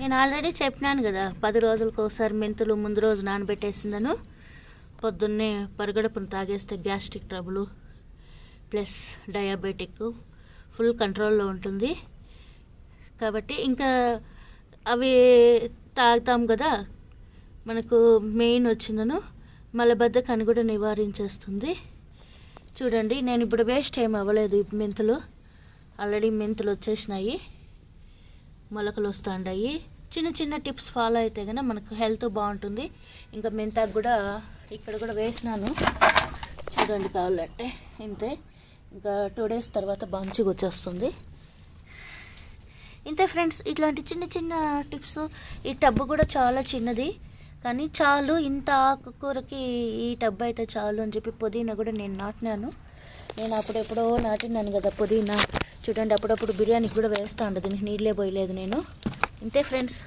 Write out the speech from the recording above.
నేను ఆల్రెడీ చెప్పినాను కదా పది రోజులకు ఒకసారి మెంతులు ముందు రోజు నానబెట్టేసిందను. పొద్దున్నే పరగడపును తాగేస్తే gastric trouble plus diabetic full కంట్రోల్లో ఉంటుంది. కాబట్టి ఇంకా అవి తాగుతాం కదా మనకు మెయిన్ వచ్చిందను. మలబద్ధకాన్ని కూడా నివారించేస్తుంది. చూడండి నేను ఇప్పుడు వేస్ట్ ఏం అవ్వలేదు మెంతులు. ఆల్రెడీ మెంతులు వచ్చేసినాయి. మొలకలు వస్తుంటాయి చిన్న చిన్న టిప్స్ ఫాలో అయితే కనుక మనకు హెల్త్ బాగుంటుంది. ఇంకా మెంతాకు కూడా ఇక్కడ కూడా వేసినాను. చూడండి కావాలంటే. ఇంతే. ఇంకా టూ డేస్ తర్వాత మంచిగా వచ్చేస్తుంది. ఇంతే ఫ్రెండ్స్. ఇట్లాంటి చిన్న చిన్న టిప్స్. ఈ టబ్బు కూడా చాలా చిన్నది. కానీ చాలు ఇంత ఆకుకూరకి ఈ టబ్బు అయితే చాలు అని చెప్పి పుదీనా కూడా నేను నాటినాను. నేను అప్పుడెప్పుడో నాటినాను కదా పుదీనా. చూడండి అప్పుడప్పుడు బిర్యానీకి కూడా వేస్తా ఉండదు నీళ్ళే పోయలేదు నేను. ఇంతే ఫ్రెండ్స్